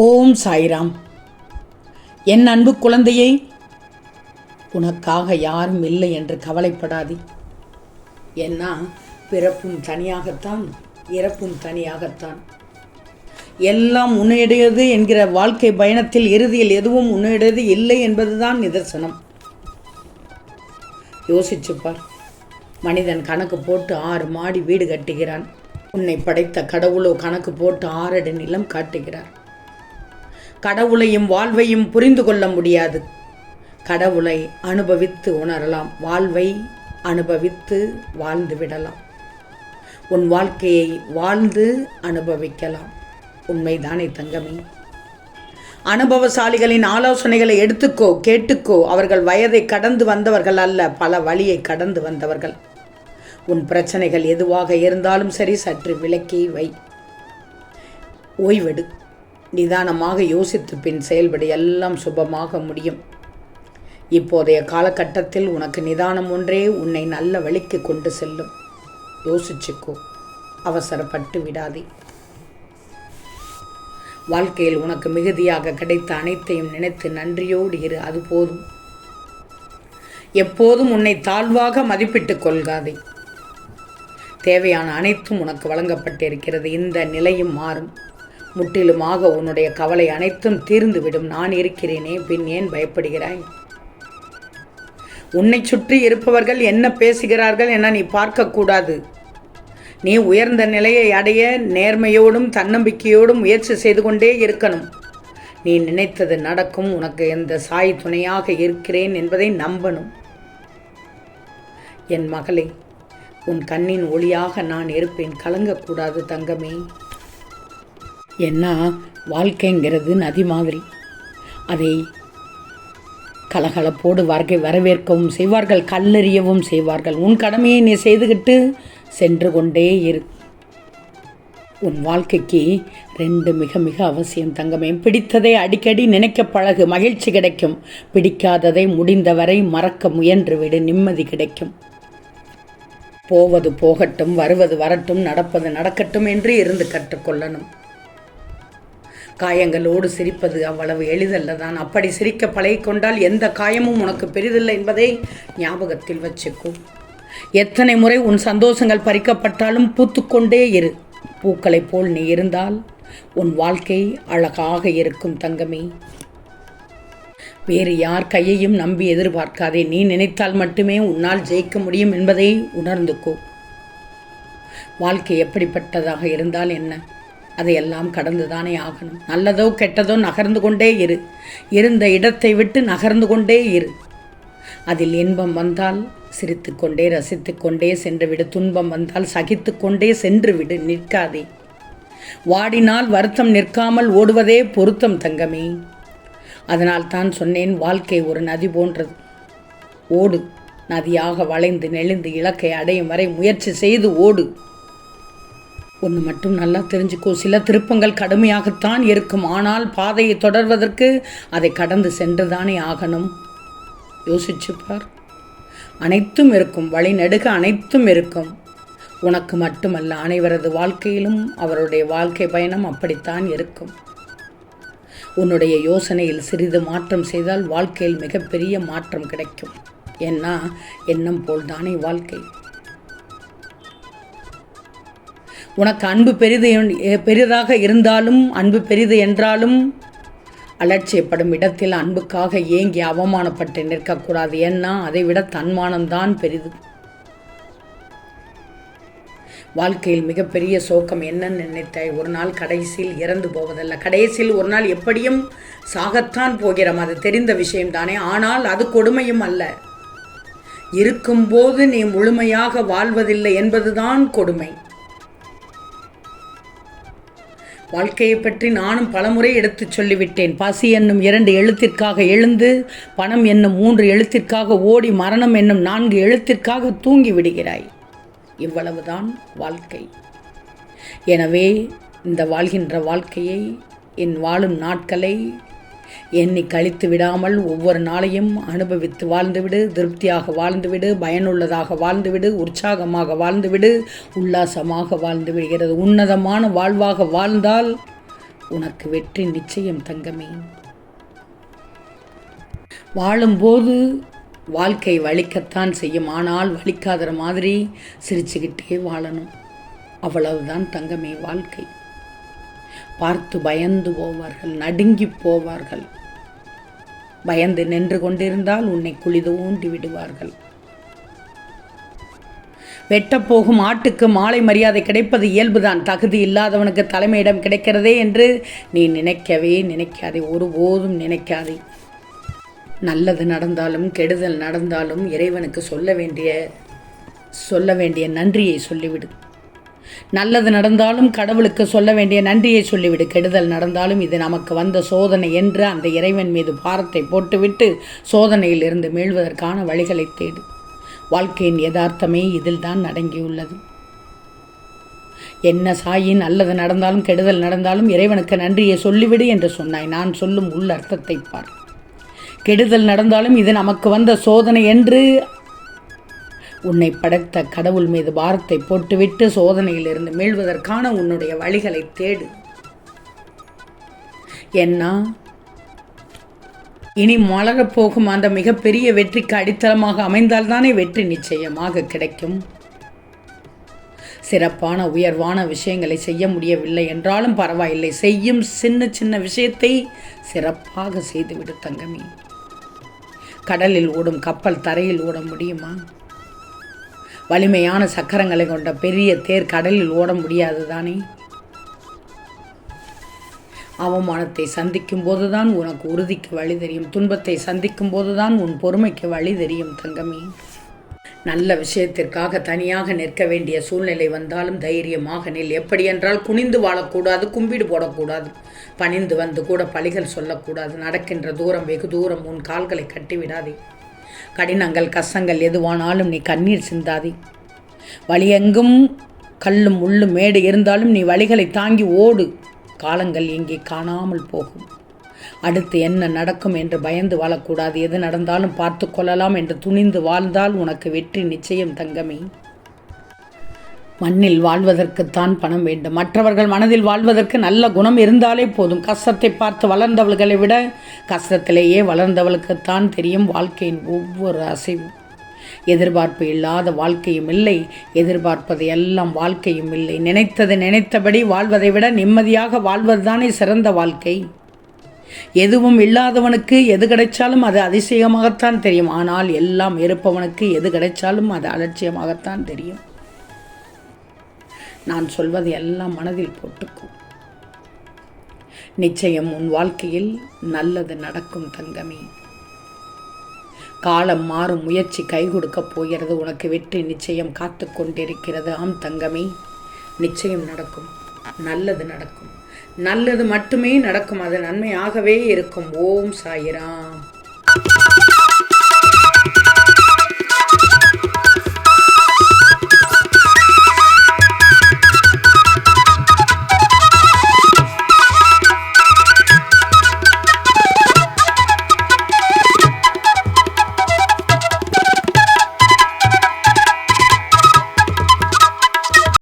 ஓம் சாய்ராம். என் அன்பு குழந்தையை உனக்காக யாரும் இல்லை என்று கவலைப்படாதே. ஏன்னா பிறப்பும் தனியாகத்தான் இறப்பும் தனியாகத்தான். எல்லாம் உன்னையுடையது என்கிற வாழ்க்கை பயணத்தில் இறுதியில் எதுவும் உன்னையுடையது இல்லை என்பதுதான் நிதர்சனம். யோசிச்சுப்பார் மனிதன் கணக்கு போட்டு ஆறு மாடி வீடு கட்டுகிறான். உன்னை படைத்த கடவுளோ கணக்கு போட்டு ஆறடி நிலம் காட்டுகிறார். கடவுளையும் வாழ்வையும் புரிந்து கொள்ள முடியாது. கடவுளை அனுபவித்து உணரலாம். வாழ்வை அனுபவித்து வாழ்ந்து விடலாம். உன் வாழ்க்கையை வாழ்ந்து அனுபவிக்கலாம். உண்மைதானே தங்கமே? அனுபவசாலிகளின் ஆலோசனைகளை எடுத்துக்கோ கேட்டுக்கோ. அவர்கள் வயதை கடந்து வந்தவர்கள் அல்ல பல வழியை கடந்து வந்தவர்கள். உன் பிரச்சனைகள் எதுவாக இருந்தாலும் சரி சற்று விலக்கி வை. ஓய்வெடு. நிதானமாக யோசித்து பின் செயல்பட எல்லாம் சுபமாக முடியும். இப்போதைய காலகட்டத்தில் உனக்கு நிதானம் ஒன்றே உன்னை நல்ல வழிக்கு கொண்டு செல்லும். யோசிச்சுக்கோ அவசரப்பட்டு விடாதே. வாழ்க்கையில் உனக்கு மிகுதியாக கிடைத்த அனைத்தையும் நினைத்து நன்றியோடு இரு அது போதும். எப்போதும் உன்னை தாழ்வாக மதிப்பிட்டுக் கொள்காதே. தேவையான அனைத்தும் உனக்கு வழங்கப்பட்டிருக்கிறது இந்த நிலையும் மாறும். முற்றிலுமாக உன்னுடைய கவலை அனைத்தும் தீர்ந்துவிடும். நான் இருக்கிறேனே பின் ஏன் பயப்படுகிறாய்? உன்னை சுற்றி இருப்பவர்கள் என்ன பேசுகிறார்கள் என நீ பார்க்கக்கூடாது. நீ உயர்ந்த நிலையை அடைய நேர்மையோடும் தன்னம்பிக்கையோடும் முயற்சி செய்து கொண்டே இருக்கணும். நீ நினைத்தது நடக்கும். உனக்கு எந்த சாய் துணையாக இருக்கிறேன் என்பதை நம்பணும். என் மகளே உன் கண்ணின் ஒளியாக நான் இருப்பேன். கலங்கக்கூடாது தங்கமே. ஏன்னா வாழ்க்கைங்கிறது நதி மாதிரி. அதை கலகலப்போடு வருகை வரவேற்கவும் செய்வார்கள் கல்லெறியவும் செய்வார்கள். உன் கடமையை நீ செய்துகிட்டு சென்று கொண்டே இரு. உன் வாழ்க்கைக்கு ரெண்டு மிக மிக அவசியம் தங்கமே. பிடித்ததை அடிக்கடி நினைக்க பழகு மகிழ்ச்சி கிடைக்கும். பிடிக்காததை முடிந்தவரை மறக்க முயன்று விடு நிம்மதி கிடைக்கும். போவது போகட்டும் வருவது வரட்டும் நடப்பது நடக்கட்டும் என்று இருந்து கற்றுக்கொள்ளணும். காயங்களோடு சிரிப்பது அவ்வளவு எளிதல்ல தான் அப்படி சிரிக்க பழகிக்கொண்டால் எந்த காயமும் உனக்கு பெரிதில்லை என்பதை ஞாபகத்தில் வச்சுக்கும் எத்தனை முறை உன் சந்தோஷங்கள் பறிக்கப்பட்டாலும் பூத்துக்கொண்டே இரு. பூக்களைப் போல் நீ இருந்தால் உன் வாழ்க்கை அழகாக இருக்கும் தங்கமே. வேறு யார் கையையும் நம்பி எதிர்பார்க்காதே. நீ நினைத்தால் மட்டுமே உன்னால் ஜெயிக்க முடியும் என்பதை உணர்ந்துக்கோ. வாழ்க்கை எப்படிப்பட்டதாக இருந்தால் என்ன? அதையெல்லாம் கடந்துதானே ஆகணும். நல்லதோ கெட்டதோ நகர்ந்து கொண்டே இரு. இருந்த இடத்தை விட்டு நகர்ந்து கொண்டே இரு. அதில் இன்பம் வந்தால் சிரித்துக்கொண்டே ரசித்துக்கொண்டே சென்று விடு. துன்பம் வந்தால் சகித்துக்கொண்டே சென்று விடு. நிற்காதே. வாடினால் வருத்தம் நிற்காமல் ஓடுவதே பொருத்தம் தங்கமே. அதனால் தான் சொன்னேன் வாழ்க்கை ஒரு நதி போன்றது. ஓடு. நதியாக வளைந்து நெளிந்து இலக்கை அடையும் வரை முயற்சி செய்து ஓடு. ஒன்று மட்டும் நல்லா தெரிஞ்சுக்கோ. சில திருப்பங்கள் கடுமையாகத்தான் இருக்கும். ஆனால் பாதையை தொடர்வதற்கு அதை கடந்து சென்றுதானே ஆகணும். யோசிச்சு பார். அனைத்தும் இருக்கும். வழிநெடுக அனைத்தும் இருக்கும். உனக்கு மட்டுமல்ல அனைவரது வாழ்க்கையிலும் அவருடைய வாழ்க்கை பயணம் அப்படித்தான் இருக்கும். உன்னுடைய யோசனையில் சிறிது மாற்றம் செய்தால் வாழ்க்கையில் மிகப்பெரிய மாற்றம் கிடைக்கும். ஏன்னா எண்ணம் போல்தானே வாழ்க்கை. உனக்கு அன்பு பெரிது பெரிதாக இருந்தாலும் அன்பு பெரிது என்றாலும் அலட்சியப்படும் இடத்தில் அன்புக்காக ஏங்கி அவமானப்பட்டு நிற்கக்கூடாது. ஏன்னா அதை விட தன்மானம்தான் பெரிது. வாழ்க்கையில் மிகப்பெரிய சோகம் என்னன்னு நினைத்தாய் ஒரு நாள் கடைசியில் இறந்து போவதல்ல. கடைசியில் ஒரு நாள் எப்படியும் சாகத்தான் போகிறோம். அது தெரிந்த விஷயம்தானே. ஆனால் அது கொடுமையும் அல்ல. இருக்கும்போது நீ முழுமையாக வாழ்வதில்லை என்பதுதான் கொடுமை. வாழ்க்கையை பற்றி நானும் பலமுறை எடுத்துச் சொல்லிவிட்டேன். பசி என்னும் இரண்டு எழுத்திற்காக எழுந்து பணம் என்னும் மூன்று எழுத்திற்காக ஓடி மரணம் என்னும் நான்கு எழுத்திற்காக தூங்கி விடுகிறாய். இவ்வளவுதான் வாழ்க்கை. எனவே இந்த வாழ்கின்ற வாழ்க்கையை என் வாழும் நாட்களை எண்ணி கழித்து விடாமல் ஒவ்வொரு நாளையும் அனுபவித்து வாழ்ந்துவிடு திருப்தியாக வாழ்ந்துவிடு பயனுள்ளதாக வாழ்ந்துவிடு உற்சாகமாக வாழ்ந்துவிடு உல்லாசமாக வாழ்ந்து விடுகிறது உன்னதமான வாழ்வாக வாழ்ந்தால் உனக்கு வெற்றி நிச்சயம் தங்கமே. வாழும்போது வாழ்க்கை வலிக்கத்தான் செய்யும். ஆனால் வலிக்காத மாதிரி சிரிச்சுக்கிட்டே வாழணும். அவ்வளவுதான் தங்கமே வாழ்க்கை. பார்த்து பயந்து போவார்கள் நடுங்கி போவார்கள். பயந்து நின்று கொண்டிருந்தால் உன்னை குழி ஊண்டி விடுவார்கள். வெட்டப்போகும் ஆட்டுக்கு மாலை மரியாதை கிடைப்பது இயல்புதான். தகுதி இல்லாதவனுக்கு தலைமையிடம் கிடைக்கிறதே என்று நீ நினைக்கவே நினைக்காதே ஒருபோதும் நினைக்காதே. நல்லது நடந்தாலும் கெடுதல் நடந்தாலும் இறைவனுக்கு சொல்ல வேண்டிய சொல்ல வேண்டிய நன்றியை சொல்லிவிடு. நல்லது நடந்தாலும் கடவுளுக்கு சொல்ல வேண்டிய நன்றியை சொல்லிவிடு. கெடுதல் நடந்தாலும் இது நமக்கு வந்த சோதனை என்று அந்த இறைவன் மீது பாரத்தை போட்டுவிட்டு சோதனையில் இருந்து மீள்வதற்கான வழிகளை தேடு. வாழ்க்கையின் யதார்த்தமே இதில் தான் அடங்கியுள்ளது. என்ன சாயின் நல்லது நடந்தாலும் கெடுதல் நடந்தாலும் இறைவனுக்கு நன்றியை சொல்லிவிடு என்று சொன்னாய். நான் சொல்லும் உள் அர்த்தத்தை பார். கெடுதல் நடந்தாலும் இது நமக்கு வந்த சோதனை என்று உன்னை படைத்த கடவுள் மீது பாரத்தை போட்டுவிட்டு சோதனையிலிருந்து மீள்வதற்கான உன்னுடைய வழிகளை தேடு. என்ன இனி மலரப்போகும் அந்த மிகப்பெரிய வெற்றிக்கு அடித்தளமாக அமைந்தால்தானே வெற்றி நிச்சயமாக கிடைக்கும். சிறப்பான உயர்வான விஷயங்களை செய்ய முடியவில்லை என்றாலும் பரவாயில்லை. செய்யும் சின்ன சின்ன விஷயத்தை சிறப்பாக செய்துவிடு தங்கமே. கடலில் ஓடும் கப்பல் தரையில் ஓட முடியுமா? வலிமையான சக்கரங்களை கொண்ட பெரிய தேர் கடலில் ஓட முடியாது தானே? அவமானத்தை சந்திக்கும் போதுதான் உனக்கு உறுதிக்கு வழி தெரியும். துன்பத்தை சந்திக்கும் போதுதான் உன் பொறுமைக்கு வழி தெரியும் தங்கமே. நல்ல விஷயத்திற்காக தனியாக நிற்க வேண்டிய சூழ்நிலை வந்தாலும் தைரியமாக நில். எப்படி என்றால் குனிந்து வாழக்கூடாது கும்பிடு போடக்கூடாது பணிந்து வந்து கூட பழிகள் சொல்லக்கூடாது. நடக்கின்ற தூரம் வெகு தூரம் உன் கால்களை கட்டிவிடாதே. கடினங்கள் கஷ்டங்கள் எதுவானாலும் நீ கண்ணீர் சிந்தாதே. வழியெங்கும் கல்லும் முள்ளும் மேடு இருந்தாலும் நீ வழிகளை தாங்கி ஓடு. காலங்கள் இங்கே காணாமல் போகும். அடுத்து என்ன நடக்கும் என்று பயந்து வாழக்கூடாது. எது நடந்தாலும் பார்த்து கொள்ளலாம் என்று துணிந்து வாழ்ந்தால் உனக்கு வெற்றி நிச்சயம் தங்கமே. மண்ணில் வாழ்வதற்குத்தான் பணம் வேண்டும். மற்றவர்கள் மனதில் வாழ்வதற்கு நல்ல குணம் இருந்தாலே போதும். கஷ்டத்தை பார்த்து வளர்ந்தவர்களை விட கஷ்டத்திலேயே வளர்ந்தவளுக்குத்தான் தெரியும் வாழ்க்கையின் ஒவ்வொரு அசைவும். எதிர்பார்ப்பு இல்லாத வாழ்க்கையும் இல்லை. எதிர்பார்ப்பது எல்லாம் வாழ்க்கையும் இல்லை. நினைத்தது நினைத்தபடி வாழ்வதை விட நிம்மதியாக வாழ்வதுதானே சிறந்த வாழ்க்கை. எதுவும் இல்லாதவனுக்கு எது கிடைச்சாலும் அது அதிசயமாகத்தான் தெரியும். ஆனால் எல்லாம் இருப்பவனுக்கு எது கிடைச்சாலும் அது அலட்சியமாகத்தான் தெரியும். நான் சொல்வது எல்லாம் மனதில் போட்டுக்கும் நிச்சயம் உன் வாழ்க்கையில் நல்லது நடக்கும் தங்கமே. காலம் மாறும் முயற்சி கை கொடுக்கப் போகிறது உனக்கு வெற்றி நிச்சயம் காத்து கொண்டிருக்கிறது. ஆம் தங்கமே நிச்சயம் நடக்கும். நல்லது நடக்கும். நல்லது மட்டுமே நடக்கும். அது நன்மையாகவே இருக்கும். ஓம் சாயிராம்.